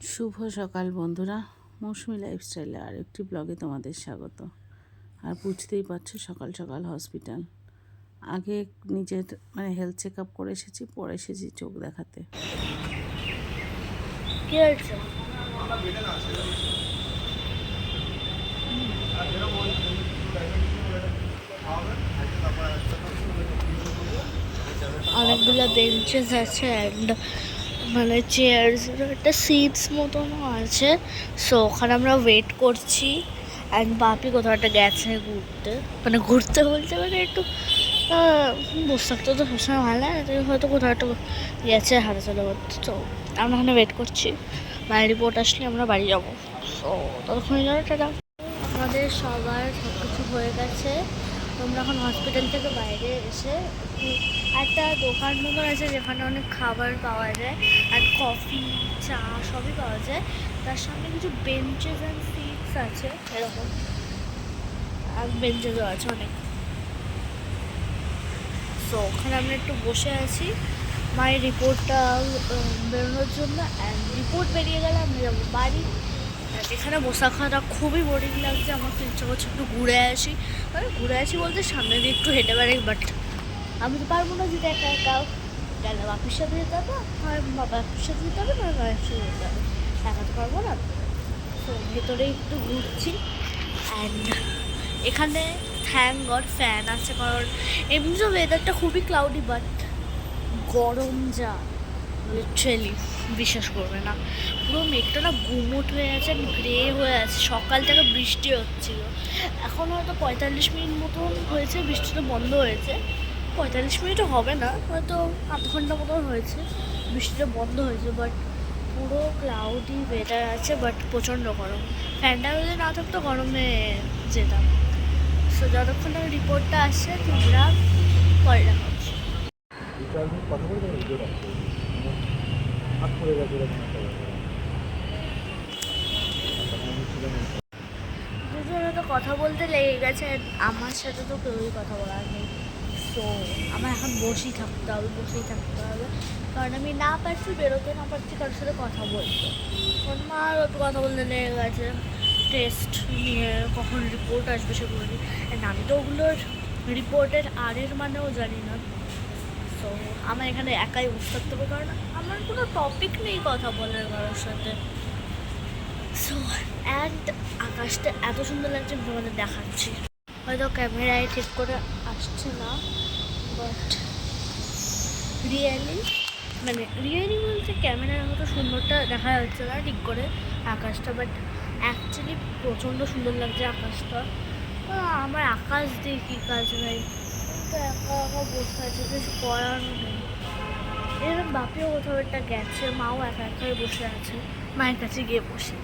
শুভ সকাল বন্ধুরা। মৌসুমি লাইফস্টাইলে আর একটি ব্লগে তোমাদের স্বাগত। আর বুঝতেই পারছ সকাল সকাল হসপিটাল আগে নিজের মানে হেলথ চেক আপ করে এসেছি, পরে এসেছি চোখ দেখাতে। অনেকগুলো বেঞ্চেস আছে মানে চেয়ার্স একটা সিটস মতনও আছে। সো ওখানে আমরা ওয়েট করছি। অ্যান্ড বাপি কোথাও একটা গেছে ঘুরতে। মানে ঘুরতে বলতে মানে একটু বসে থাকতে তো সবসময় ভালো লাগে। হয়তো কোথাও একটা গেছে হাঁটা চলে করতে তো আমরা ওখানে ওয়েট করছি। মানে রিপোর্ট আসলে আমরা বাড়ি যাব। সো ততক্ষণে আমাদের সবার সব কিছু হয়ে গেছে। তোমরা এখন হসপিটাল থেকে বাইরে এসে একটা দোকান মতন আছে যেখানে অনেক খাবার পাওয়া যায় আর কফি চা সবই পাওয়া যায়। তার সামনে কিছু বেঞ্চেস অ্যান্ড সিটস আছে, এরকম। আর বেঞ্চেসও আছে অনেক। সো ওখানে আমরা একটু বসে আছি। মায়ের রিপোর্টটা বেরোনোর জন্য। অ্যান্ড রিপোর্ট বেরিয়ে গেলে আমরা যাব বাড়ি। এখানে বসা খাওয়াটা খুবই বোরিং লাগছে, আমার তো ইচ্ছা করছে একটু ঘুরে আসি। মানে ঘুরে আসি বলতে সামনে দিয়ে একটু হেঁটে বেড়াই বাট আমি তো পারব না যেতে একা একাও গেলে বাপির সাথে যেতে হবে হয় বাবার সাথে যেতে হবে, না মায়ের সাথে যেতে হবে। একা তো পারব না। তো ভেতরে একটু ঘুরছি। অ্যান্ড এখানে থ্যাং গড ফ্যান আছে, কারণ এমনিও ওয়েদারটা খুবই ক্লাউডি বাট গরম যা। লিটারেলি বিশ্বাস করবে না। পুরো মেঘটা না গুমোট হয়ে আছে গ্রে হয়ে আছে। সকাল থেকে বৃষ্টি হচ্ছিল। এখন হয়তো পঁয়তাল্লিশ মিনিট মতন হয়েছে বৃষ্টিটা বন্ধ হয়েছে। পঁয়তাল্লিশ মিনিটও হবে না, হয়তো আধ ঘণ্টা মতন হয়েছে। বৃষ্টিটা বন্ধ হয়েছে বাট পুরো ক্লাউডি ওয়েদার আছে বাট প্রচণ্ড গরম। ফ্যানটা যদি না থাকতো, গরমে যেতাম। সো যতক্ষণ রিপোর্টটা আসছে, তোমরা পরে দেখা হচ্ছে এটা আমি কথা বলতে পারি জোর আছে হাত পড়ে গেছে কথা বলতে লেগে গেছে আমার সাথে তো কেউই কথা বলার নেই। তো আমার এখন বসেই থাকতে হবে, বসেই থাকতে হবে। কারণ আমি না পারছি বেরোতে, না পারছি কারোর সাথে কথা বলতে। কারণ মার একটু কথা বলতে লেগে গেছে। টেস্ট নিয়ে কখন রিপোর্ট আসবে সেগুলো নিয়ে। আমি তো ওগুলোর রিপোর্টের আরের মানেও জানি না। তো আমার এখানে একাই বসে থাকতে হবে, কারণ আমার কোনো টপিক নেই কথা বলার কারোর সাথে। সো অ্যান্ড আকাশটা এত সুন্দর লাগছে তোমাদের দেখাচ্ছি। হয়তো ক্যামেরায় ঠিক করে আসছে না বাট রিয়েলি মানে রিয়েলি বলতে ক্যামেরার মতো সুন্দরটা দেখা যাচ্ছে না ঠিক করে আকাশটা বাট অ্যাকচুয়ালি প্রচণ্ড সুন্দর লাগছে আকাশটা। আমার আকাশ দিয়ে কী কাজ ভাই তো একা একা বসে আছে, কিছু করার নেই। এরকম বাপিও কোথাও একটা গেছে, মাও একা একাই বসে আছে, মায়ের কাছে গিয়ে বসে।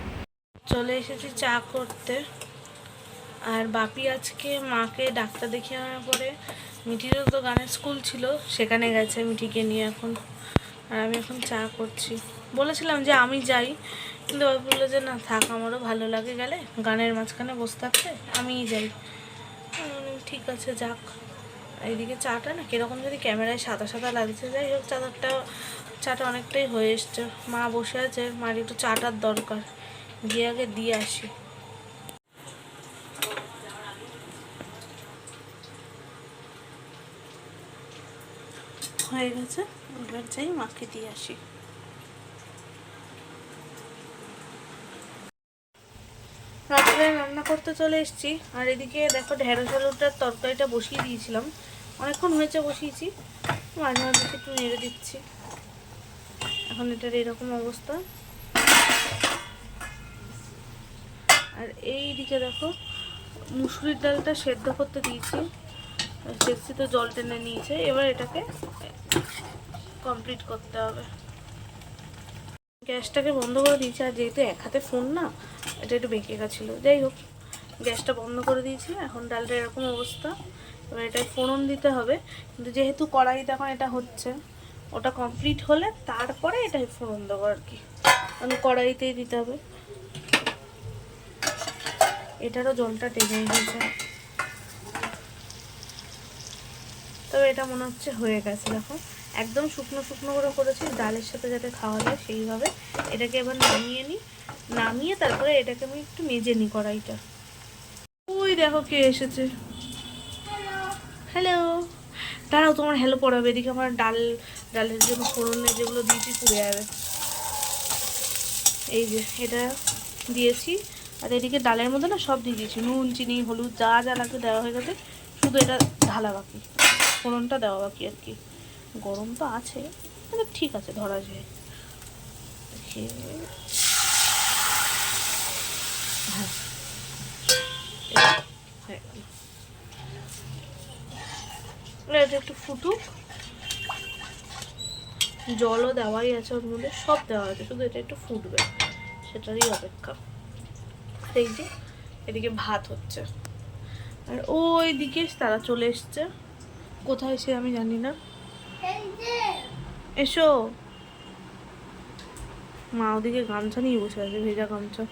চলে এসেছি চা করতে। আর বাপি আজকে মাকে ডাক্তার দেখিয়ে আনার পরে মিঠিরও তো গানের স্কুল ছিল, সেখানে গেছে মিঠিকে নিয়ে এখন। আর আমি এখন চা করছি। বলেছিলাম যে আমি যাই, কিন্তু বাবা বলল যে না, থাক, আমারও ভালো লাগে গেলে। গানের মাঝখানে বসে থাকতে আমিই যাই। ঠিক আছে, যাক। এইদিকে চাটা না কীরকম যদি ক্যামেরায় সাদা সাদা লাগছে, যাই হোক, চাদরটা, চাটা অনেকটাই হয়ে এসছে। মা বসে আছে, মার একটু চাটার দরকার। গিয়ে আগে দিয়ে আসি। হয়ে গেছে, এবার যাই মাকে দিয়ে আসি। রাত্রে করতে চলে এসেছি। আর এদিকে দেখো ঢেঁড়স আলুটার তরকারিটা বসিয়ে দিয়েছিলাম। অনেকক্ষণ হয়েছে বসিয়েছি। মাঝে মাঝে একটু নেড়ে দিচ্ছি। এখন এটার এরকম অবস্থা। আর এই দিকে দেখো মুসুরির ডালটা সেদ্ধ করতে দিয়েছি। দেখছি তো জল টেনে নিয়েছে। এবার এটাকে কমপ্লিট করতে হবে। গ্যাসটাকে বন্ধ করে দিয়েছি। আর যেহেতু এক হাতে ফোন না, এটা একটু বেঁকে গেছিল। যাই হোক। গ্যাসটা বন্ধ করে দিয়েছি এখন ডালটা এরকম অবস্থা। এবার এটায় ফোড়ন দিতে হবে, কিন্তু যেহেতু কড়াইতে এখন এটা হচ্ছে, ওটা কমপ্লিট হলে তারপরে এটাই ফোড়ন দেবো আর কি। কারণ কড়াইতেই দিতে হবে। এটারও জলটা টেনে গেছে তবে এটা মনে হচ্ছে হয়ে গেছে, দেখো। একদম শুকনো শুকনো করে করেছি, ডালের সাথে যাতে খাওয়া যায় সেইভাবে। এটাকে এবার নামিয়ে নিই নামিয়ে তারপরে এটাকে আমি একটু মেজে নিই কড়াইটা। ওই দেখো কে এসেছে। হ্যালো দাঁড়াও তোমার হ্যালো পড়াবে এদিকে আমার ডাল ডালের জন্য ফোড়নে যেগুলো দিয়েছি পুড়ে যাবে। এই যে এটা দিয়েছি আর এদিকে ডালের মধ্যে না সব দিয়ে দিয়েছি নুন চিনি হলুদ যা যা লাগবে দেওয়া হয়ে গেছে শুধু এটা ঢালা বাকি ফোড়নটা দেওয়া বাকি আর কি। গরম তো আছে মানে ঠিক আছে ধরা যায়। হ্যাঁ এই, হয়ে গেল। এবার এটা একটু ফুটুক। জলও দেওয়াই আছে ওর মধ্যে সব দেওয়া আছে শুধু এটা একটু ফুটবে সেটারই অপেক্ষা। এই যে এদিকে ভাত হচ্ছে। আর ওই দিকে তারা চলে এসছে। কোথায় সে আমি জানি না। এসো। মা ওদিকে গামছা নিয়ে বসে আছে ভেজা গামছা।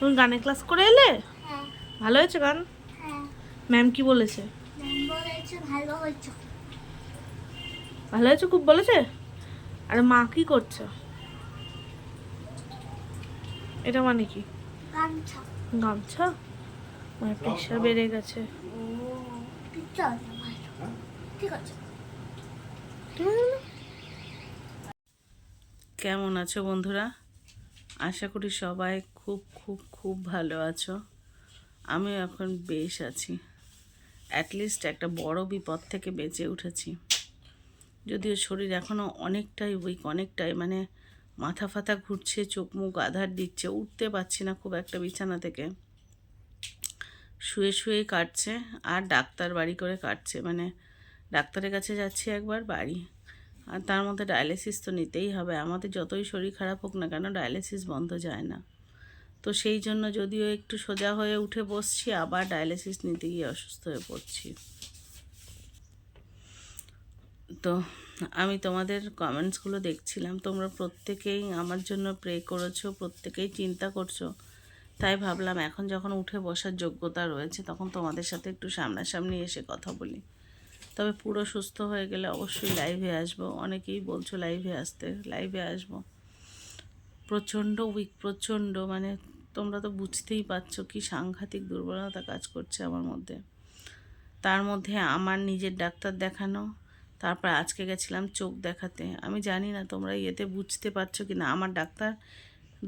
তুমি গানের ক্লাস করে এলে? হ্যাঁ। ভালো হয়েছে গান? ম্যাম কি বলেছে? ভালো হয়েছে ভালো হয়েছে খুব বলেছে? আর মা কি করছে? এটা মানে কি? গামছা। গামছা? আমার প্রেশার বেড়ে গেছে। ঠিক আছে। কেমন আছো বন্ধুরা? আশা করি সবাই খুব খুব খুব ভালো আছো। আমিও এখন বেশ আছি। অ্যাটলিস্ট একটা বড় বিপদ থেকে বেঁচে উঠেছি। যদিও শরীর এখনও অনেকটাই উইক অনেকটাই মানে মাথা ফাথা ঘুরছে, চোখ মুখ আধার দিচ্ছে, উঠতে পারছি না খুব একটা বিছানা থেকে। শুয়ে শুয়েই কাটছে, আর ডাক্তার বাড়ি করে কাটছে মানে ডাক্তারের কাছে যাচ্ছি একবার বাড়ি। আর তার মধ্যে ডায়ালিসিস তো নিতেই হবে, আমাদের যতই শরীর খারাপ হোক না কেন ডায়ালিসিস বন্ধ যায় না। তো সেই জন্য যদিও একটু সোজা হয়ে উঠে বসছি, আবার ডায়ালিসিস নিতে গিয়ে অসুস্থ হয়ে পড়ছি। তো আমি তোমাদের কমেন্টসগুলো দেখছিলাম, তোমরা প্রত্যেকেই আমার জন্য প্রে করেছ, প্রত্যেকেই চিন্তা করছ। তাই ভাবলাম এখন যখন উঠে বসার যোগ্যতা রয়েছে, তখন তোমাদের সাথে একটু সামনাসামনি এসে কথা বলি। তবে পুরো সুস্থ হয়ে গেলে অবশ্যই লাইভে আসব। অনেকেই বলছো লাইভে আসতে লাইভে আসব। প্রচণ্ড উইক প্রচণ্ড মানে তোমরা তো বুঝতেই পারছ কি সাংঘাতিক দুর্বলতা কাজ করছে আমার মধ্যে। তার মধ্যে আমার নিজের ডাক্তার দেখানো, তারপর আজকে গেছিলাম চোখ দেখাতে। আমি জানি না তোমরা ইয়েতে বুঝতে পারছ কি না, আমার ডাক্তার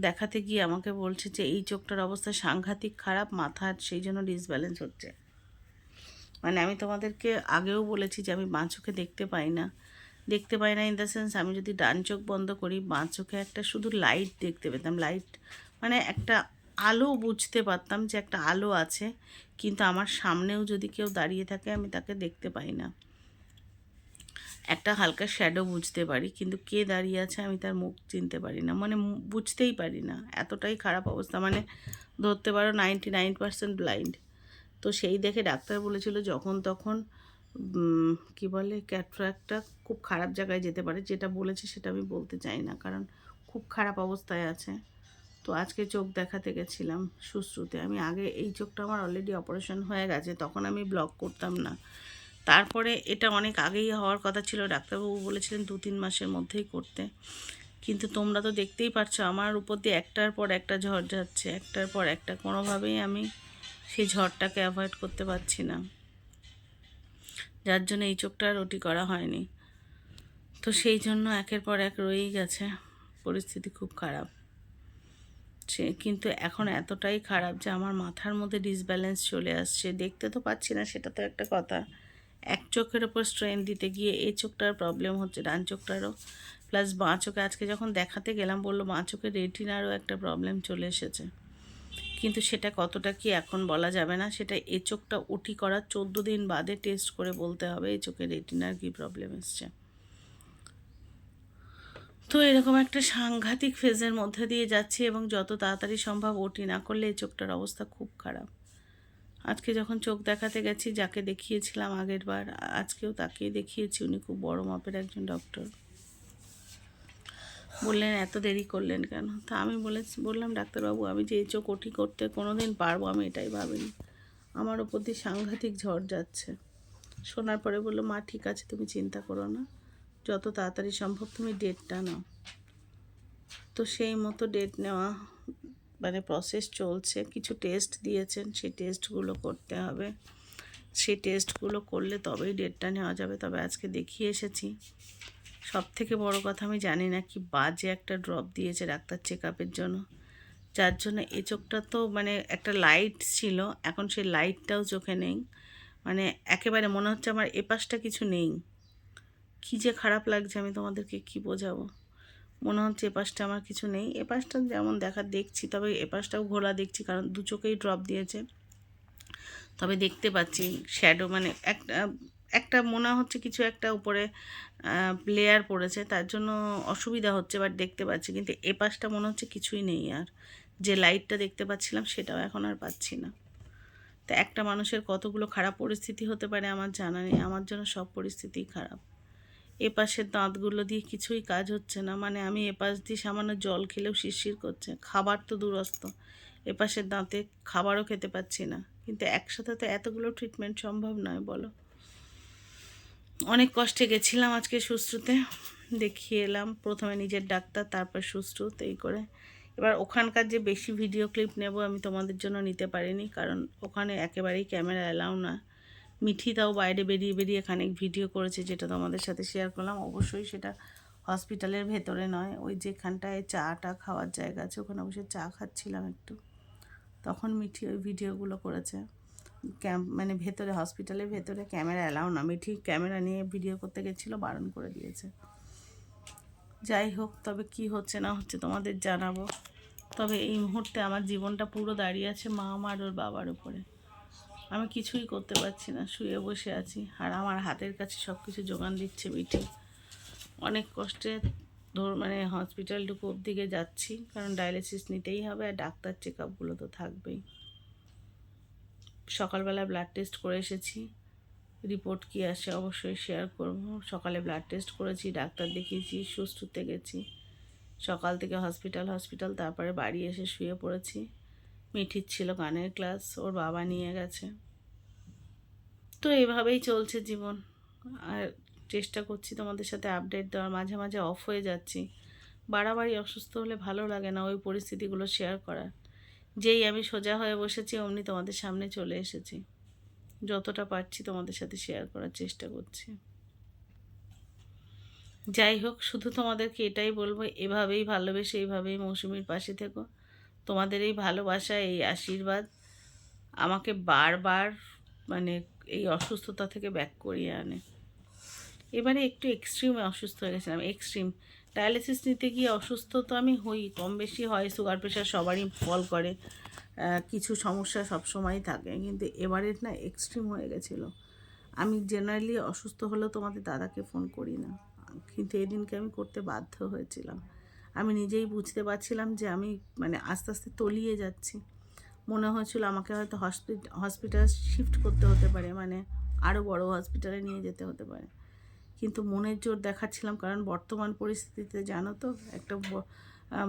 দেখাতে গিয়ে আমাকে বলছে যে এই চোখটার অবস্থা সাংঘাতিক খারাপ, মাথার সেই জন্য ডিসব্যালেন্স হচ্ছে। মানে আমি তোমাদেরকে আগেও বলেছি যে আমি বাঁ চোখে দেখতে পাই না। দেখতে পাই না ইন দ্য সেন্স আমি যদি ডান চোখ বন্ধ করি, বাঁ চোখে একটা শুধু লাইট দেখতে পেতাম। লাইট মানে একটা আলো বুঝতে পারতাম যে একটা আলো আছে, কিন্তু আমার সামনেও যদি কেউ দাঁড়িয়ে থাকে, আমি তাকে দেখতে পাই না। একটা হালকা শ্যাডো বুঝতে পারি, কিন্তু কে দাঁড়িয়ে আছে আমি তার মুখ চিনতে পারি না। মানে বুঝতেই পারি না। এতটাই খারাপ অবস্থা। মানে ধরতে পারো নাইনটি নাইন পার্সেন্ট ব্লাইন্ড তো সেই দেখে ডাক্তার বলেছিল, যখন তখন কি বলে ক্যাটরাক্টটা খুব খারাপ জায়গায় যেতে পারে। যেটা বলেছে সেটা আমি বলতে চাই না, কারণ খুব খারাপ অবস্থায় আছে। তো আজকে চোখ দেখাতে গেছিলাম সুশ্রুতে আমি আগে এই চোখটা আমার অলরেডি অপারেশন হয়ে গেছে, তখন আমি ব্লক করতাম না। তারপরে এটা অনেক আগেই হওয়ার কথা ছিল, ডাক্তারবাবু বলেছিলেন দু তিন মাসের মধ্যেই করতে। কিন্তু তোমরা তো দেখতেই পারছ, আমার উপর দিয়ে একটার পর একটা ঝড় যাচ্ছে, একটার পর একটা। কোনোভাবেই আমি সেই ঝড়টাকে অ্যাভয়েড করতে পারছি না। যার জন্য এই চোখটা আর ওটি করা হয়নি। তো সেই জন্য একের পর এক রয়েই গেছে। পরিস্থিতি খুব খারাপ। সে কিন্তু এখন এতটাই খারাপ যে আমার মাথার মধ্যে ডিসব্যালেন্স চলে আসছে। দেখতে তো পাচ্ছি না, সেটা তো একটা কথা। এক চোখের ওপর স্ট্রেন দিতে গিয়ে এই চোখটার প্রবলেম হচ্ছে, ডান চোখটারও। প্লাস বাঁ চোখে আজকে যখন দেখাতে গেলাম, বলল বাঁ চোখে রেটিনারও একটা প্রবলেম চলে এসেছে। কিন্তু সেটা কতটা কি এখন বলা যাবে না, সেটা এ চোখটা ওটি করার চোদ্দ দিন বাদে টেস্ট করে বলতে হবে এই চোখে রেটিনার কী প্রবলেম এসছে। তো এরকম একটা সাংঘাতিক ফেজের মধ্যে দিয়ে যাচ্ছি এবং যত তাড়াতাড়ি সম্ভব ওটি না করলে এই চোখটার অবস্থা খুব খারাপ। আজকে যখন চোখ দেখাতে গেছি, যাকে দেখিয়েছিলাম আগের বার আজকেও তাকেই দেখিয়েছি, উনি খুব বড় মাপের একজন ডক্টর বললেন, এত দেরি করলেন কেন? তা আমি বলে বললাম, ডাক্তারবাবু, আমি যে এই চোখ ওটি করতে কোনো দিন পারব, আমি এটাই ভাবিনি। আমার ওপর দিয়ে সাংঘাতিক ঝড় যাচ্ছে। শোনার পরে বলল, মা, ঠিক আছে, তুমি চিন্তা করো না। যত তাড়াতাড়ি সম্ভব তুমি ডেটটা নাও। তো সেই মতো ডেট নেওয়া মানে প্রসেস চলছে। কিছু টেস্ট দিয়েছেন, সেই টেস্টগুলো করতে হবে। সেই টেস্টগুলো করলে তবেই ডেটটা নেওয়া যাবে। তবে আজকে দেখিয়ে এসেছি। সব থেকে বড় কথা আমি জানি না কি বাজে একটা ড্রপ দিয়েছে ডাক্তার চেক আপের জন্য। যার জন্য এ চোখটা তো মানে একটা লাইট ছিল, এখন সেই লাইটটাও চোখে নেই। মানে একেবারে মনে হচ্ছে আমার এপাশটা কিছু নেই। কী যে খারাপ লাগছে আমি তোমাদেরকে কি বোঝাবো? মনে হচ্ছে এপাশটা আমার কিছু নেই। এপাশটা যেমন দেখা দেখছি, তবে এপাশটাও ঘোলা দেখছি, কারণ দু চোখেই ড্রপ দিয়েছে। তবে দেখতে পাচ্ছি শ্যাডো মানে একটা একটা মনে হচ্ছে কিছু একটা উপরে লেয়ার পড়েছে, তার জন্য অসুবিধা হচ্ছে বাট দেখতে পাচ্ছি, কিন্তু এ পাশটা মনে হচ্ছে কিছুই নেই আর। যে লাইটটা দেখতে পাচ্ছিলাম, সেটাও এখন আর পাচ্ছি না। তা একটা মানুষের কতগুলো খারাপ পরিস্থিতি হতে পারে আমার জানা নেই, আমার জন্য সব পরিস্থিতিই খারাপ। এ পাশের দাঁতগুলো দিয়ে কিছুই কাজ হচ্ছে না মানে আমি এ পাশ দিয়ে সামান্য জল খেলেও শিরশির করছে, খাবার তো দূরস্থ এ পাশের দাঁতে খাবারও খেতে পাচ্ছি না, কিন্তু একসাথে তো এতগুলো ট্রিটমেন্ট সম্ভব নয়, বলো। অনেক কষ্টে গেছিলাম আজকে সুশ্রুতে। দেখিয়ে এলাম। প্রথমে নিজের ডাক্তার, তারপর সুশ্রুত এই করে। এবার ওখানকার যে বেশি ভিডিও ক্লিপ নেব আমি তোমাদের জন্য নিতে পারিনি, কারণ ওখানে একেবারেই ক্যামেরা অ্যালাউ না। মিঠি তাও বাইরে বেরিয়ে বেরিয়ে খানিক ভিডিও করেছে যেটা তোমাদের সাথে শেয়ার করলাম। অবশ্যই সেটা হসপিটালের ভেতরে নয়, ওই যেখানটায় চাটা খাওয়ার জায়গা আছে, ওখানে অবশ্যই চা খাচ্ছিলাম একটু। তখন মিঠি ওই ভিডিওগুলো করেছে। ক্যাম্প মানে ভেতরে হসপিটালের ভেতরে ক্যামেরা অ্যালাউ না। মিঠি ক্যামেরা নিয়ে ভিডিও করতে গেছিল, বারণ করে দিয়েছে। যাই হোক, তবে কি হচ্ছে না হচ্ছে তোমাদের জানাব। তবে এই মুহূর্তে আমার জীবনটা পুরো দাঁড়িয়ে আছে মা আমার ওর বাবার উপরে। আমি কিছুই করতে পারছি না, শুয়ে বসে আছি। আর আমার হাতের কাছে সব কিছু যোগান দিচ্ছে মিঠি। অনেক কষ্টে ধর মানে হসপিটালটুকু দিকে যাচ্ছি, কারণ ডায়ালিসিস নিতেই হবে আর ডাক্তার চেক আপগুলো তো থাকবেই। সকালবেলা ব্লাড টেস্ট করে এসেছি। রিপোর্ট কি আসে অবশ্যই শেয়ার করব। সকালে ব্লাড টেস্ট করেছি, ডাক্তার দেখিয়েছি সুস্থতে গেছি সকাল থেকে হসপিটাল হসপিটাল তারপরে বাড়ি এসে শুয়ে পড়েছি। মিঠির ছিল গানের ক্লাস ওর বাবা নিয়ে গেছে। তো এভাবেই চলছে জীবন। আর চেষ্টা করছি তোমাদের সাথে আপডেট দেওয়ার, মাঝে মাঝে অফ হয়ে যাচ্ছি। বাড়াবাড়ি অসুস্থ হলে ভালো লাগে না ওই পরিস্থিতিগুলো শেয়ার করার। যেই আমি সোজা হয়ে বসেছি, অমনি তোমাদের সামনে চলে এসেছি। যতটা পারছি তোমাদের সাথে শেয়ার করার চেষ্টা করছি। যাই হোক, শুধু তোমাদেরকে এটাই বলব, এভাবেই ভালোবেসে এইভাবেই মৌসুমির পাশে থেকো। তোমাদের এই ভালোবাসা, এই আশীর্বাদ আমাকে বারবার মানে এই অসুস্থতা থেকে ব্যাক করিয়ে আনে। এবারে একটু এক্সট্রিমে অসুস্থ হয়ে গেছিলাম এক্সট্রিম ডায়ালিসিস নিতে গিয়ে অসুস্থ তো আমি হই, কম বেশি হয় সুগার প্রেশার সবারই ফল করে কিছু সমস্যা সবসময়ই থাকে। কিন্তু এবারের না এক্সট্রিম হয়ে গেছিল। আমি জেনারেলি অসুস্থ হলেও তোমাদের দাদাকে ফোন করি না। কিন্তু এদিনকে আমি করতে বাধ্য হয়েছিলাম। আমি নিজেই বুঝতে পারছিলাম যে আমি মানে আস্তে আস্তে তলিয়ে যাচ্ছি। মনে হয়েছিল আমাকে হয়তো হসপিটাল হসপিটাল শিফট করতে হতে পারে মানে আরও বড় হসপিটালে নিয়ে যেতে হতে পারে। কিন্তু মনের জোর দেখাচ্ছিলাম। কারণ বর্তমান পরিস্থিতিতে জানো তো, একটা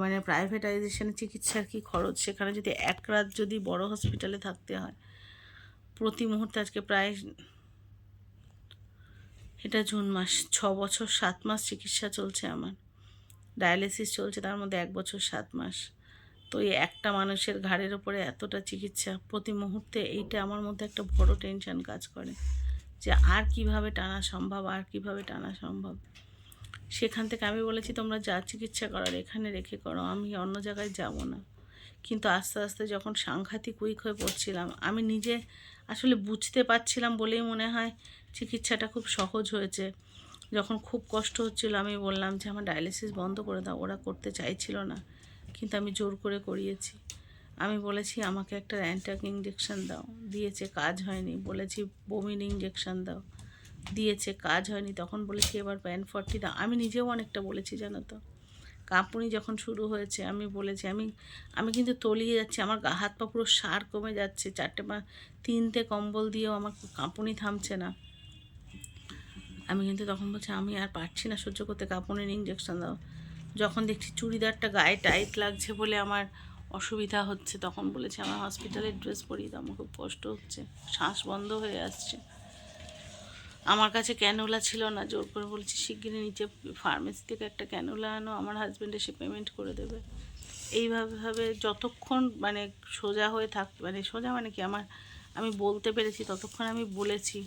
মানে প্রাইভেটাইজেশনে চিকিৎসার কি খরচ? সেখানে যদি এক রাত যদি বড় হসপিটালে থাকতে হয়, প্রতি মুহূর্তে আজকে প্রায় এটা জুন মাস, ছ বছর সাত মাস চিকিৎসা চলছে আমার। ডায়ালিসিস চলছে, তার মধ্যে এক বছর সাত মাস। তো এই একটা মানুষের ঘাড়ের ওপরে এতটা চিকিৎসা, প্রতি মুহূর্তে এইটা আমার মধ্যে একটা বড় টেনশন কাজ করে। যে আর কীভাবে টানা সম্ভব, আর কীভাবে টানা সম্ভব? সেখান থেকে আমি বলেছি, তোমরা যা চিকিৎসা করার এখানে রেখে করো, আমি অন্য জায়গায় যাব না। কিন্তু আস্তে আস্তে যখন সাংঘাতিক উইক হয়ে পড়ছিলাম, আমি নিজে আসলে বুঝতে পারছিলাম বলেই মনে হয় চিকিৎসাটা খুব সহজ হয়েছে। যখন খুব কষ্ট হচ্ছিল, আমি বললাম যে, আমার ডায়ালিসিস বন্ধ করে দাও, ওরা করতে চাইছিল না। কিন্তু আমি জোর করে করিয়েছি। আমি বলেছি, আমাকে একটা অ্যান্টাক ইঞ্জেকশান দাও। দিয়েছে, কাজ হয়নি। বলেছি, বমির ইঞ্জেকশান দাও। দিয়েছে, কাজ হয়নি। তখন বলেছি, এবার প্যান ফর্টি দাও। আমি নিজেও অনেকটা বলেছি, জানো তো। কাঁপুনি যখন শুরু হয়েছে, আমি বলেছি, আমি আমি কিন্তু তলিয়ে যাচ্ছি, আমার গা, হাত পা পুরো সার কমে যাচ্ছে, চারটে পা তিনটে কম্বল দিয়েও আমার কাঁপুনি থামছে না। আমি কিন্তু তখন বলছি, আমি আর পারছি না সহ্য করতে, কাঁপুনির ইঞ্জেকশন দাও। যখন দেখছি চুড়িদারটা গায়ে টাইট লাগছে বলে আমার অসুবিধা হচ্ছে তখন বলেছি, আমার হসপিটালের ড্রেস পরিয়ে দাও, আমার খুব কষ্ট হচ্ছে, শ্বাস বন্ধ হয়ে আসছে। আমার কাছে ক্যানোলা ছিল না, জোর করে বলছি, শিগগিরই নিচে ফার্মেসি থেকে একটা ক্যানোলা আনো, আমার হাজব্যান্ড এসে পেমেন্ট করে দেবে। এইভাবে ভাবে যতক্ষণ মানে সোজা হয়ে থাক মানে সোজা মানে কি? আমার, আমি বলতে পেরেছি, ততক্ষণ আমি বলেছি।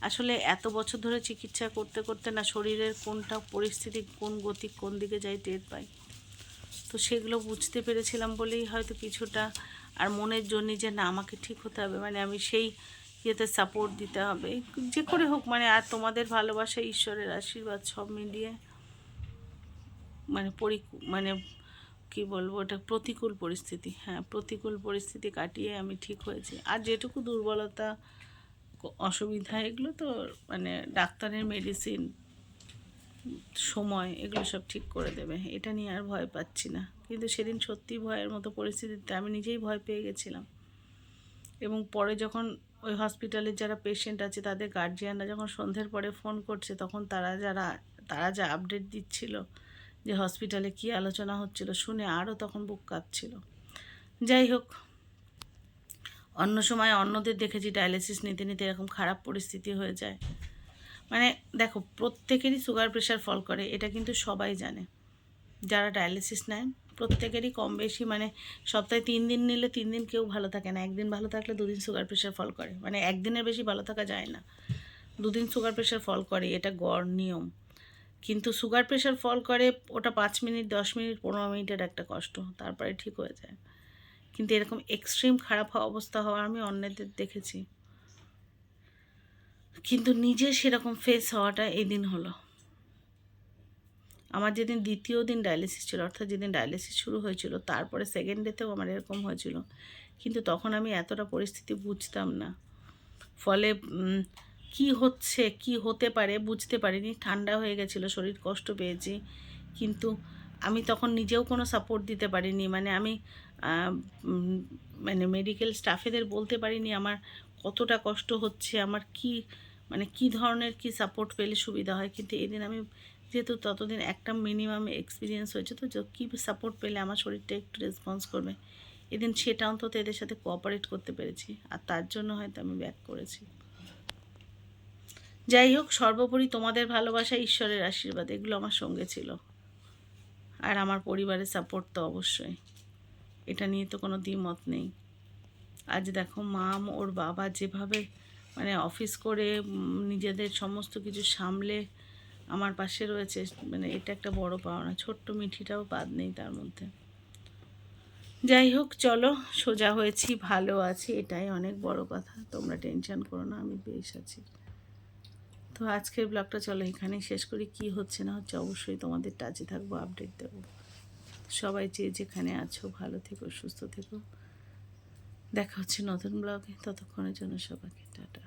আসলে এত বছর ধরে চিকিৎসা করতে করতে না শরীরের কোনটা পরিস্থিতি, কোন গতি, কোন দিকে যাই টের পাই। তো সেগুলো বুঝতে পেরেছিলাম বলেই হয়তো কিছুটা আর মনের জন্য যে না, আমাকে ঠিক হতে হবে। মানে আমি সেই ইয়েতে সাপোর্ট দিতে হবে। যে করে হোক মানে আর তোমাদের ভালোবাসা, ঈশ্বরের আশীর্বাদ সব মিলিয়ে মানে পরি মানে কি বলব, ওটা প্রতিকূল পরিস্থিতি। হ্যাঁ প্রতিকূল পরিস্থিতি কাটিয়ে আমি ঠিক হয়েছি। আর যেটুকু দুর্বলতা, অসুবিধা, এগুলো তো মানে ডাক্তারের মেডিসিন সময় এগুলো সব ঠিক করে দেবে। এটা নিয়ে আর ভয় পাচ্ছি না। কিন্তু সেদিন সত্যি ভয়ের মতো পরিস্থিতিতে আমি নিজেই ভয় পেয়ে গেছিলাম। এবং পরে যখন ওই হসপিটালের যারা পেশেন্ট আছে, তাদের গার্জিয়ানরা যখন সন্ধ্যের পরে ফোন করছে, তখন তারা যারা, তারা যা আপডেট দিচ্ছিল যে হসপিটালে কী আলোচনা হচ্ছিল, শুনে আরও তখন বুক কাঁপছিল। যাই হোক, অন্য সময় অন্যদের দেখেছি ডায়ালিসিস নিতে নিতে এরকম খারাপ পরিস্থিতি হয়ে যায়। মানে দেখো, প্রত্যেকেরই সুগার প্রেশার ফল করে, এটা কিন্তু সবাই জানে। যারা ডায়ালিসিস নেয়, প্রত্যেকেরই কম বেশি মানে সপ্তাহে তিন দিন নিলে তিন দিন কেউ ভালো থাকে না। একদিন ভালো থাকলে দুদিন সুগার প্রেশার ফল করে। মানে একদিনের বেশি ভালো থাকা যায় না। দুদিন সুগার প্রেশার ফল করে, এটা গড় নিয়ম। কিন্তু সুগার প্রেশার ফল করে, ওটা পাঁচ মিনিট, দশ মিনিট, পনেরো মিনিটের একটা কষ্ট, তারপরে ঠিক হয়ে যায়। কিন্তু এরকম এক্সট্রিম খারাপ অবস্থা হওয়া আমি অন্যদের দেখেছি। কিন্তু নিজে সেরকম ফেস হওয়াটা এদিন হলো। আমার যেদিন দ্বিতীয় দিন ডায়ালিসিস ছিল, অর্থাৎ যেদিন ডায়ালিসিস শুরু হয়েছিল, তারপরে সেকেন্ড ডেতেও আমার এরকম হয়েছিল। কিন্তু তখন আমি এতটা পরিস্থিতি বুঝতাম না। ফলে কি হচ্ছে, কি হতে পারে বুঝতে পারিনি, ঠান্ডা হয়ে গেছিল, শরীর কষ্ট পেয়েছি। কিন্তু আমি তখন নিজেও কোনো সাপোর্ট দিতে পারিনি। মানে আমি মানে মেডিকেল স্টাফেদের বলতে পারিনি আমার কতটা কষ্ট হচ্ছে, আমার কি মানে কি ধরনের কি সাপোর্ট পেলে সুবিধা হয়? কিন্তু এদিন আমি যেহেতু ততদিন একটা মিনিমাম এক্সপিরিয়েন্স হয়েছে, তো কী সাপোর্ট পেলে আমার শরীরটা একটু রেসপন্স করবে? এদিন সেটা অন্তত এদের সাথে কোঅপারেট করতে পেরেছি, আর তার জন্য হয়তো আমি ব্যাক করেছি। যাই হোক, সর্বোপরি তোমাদের ভালোবাসা ঈশ্বরের আশীর্বাদ, এগুলো আমার সঙ্গে ছিল। আর আমার পরিবারের সাপোর্ট তো অবশ্যই। এটা নিয়ে তো কোনো দ্বিমত নেই। আজ দেখো, মাম ওর বাবা যেভাবে মানে অফিস করে নিজেদের সমস্ত কিছু সামলে আমার পাশে রয়েছে। মানে এটা একটা বড় পাওনা। ছোট্ট মিঠিটাও বাদ নেই তার মধ্যে। যাই হোক, চলো, সোজা হয়েছি, ভালো আছি, এটাই অনেক বড় কথা। তোমরা টেনশন করো না, আমি বেশ আছি। তো আজকের ব্লগটা চলো এখানেই শেষ করি। কি হচ্ছে না হচ্ছে অবশ্যই তোমাদের টাচে থাকব, আপডেট দেবো। সবাই যে যেখানে আছো, ভালো থেকো, সুস্থ থেকো। দেখা হচ্ছে নতুন ব্লগে। ততক্ষণের জন্য সবাইকে টাটা।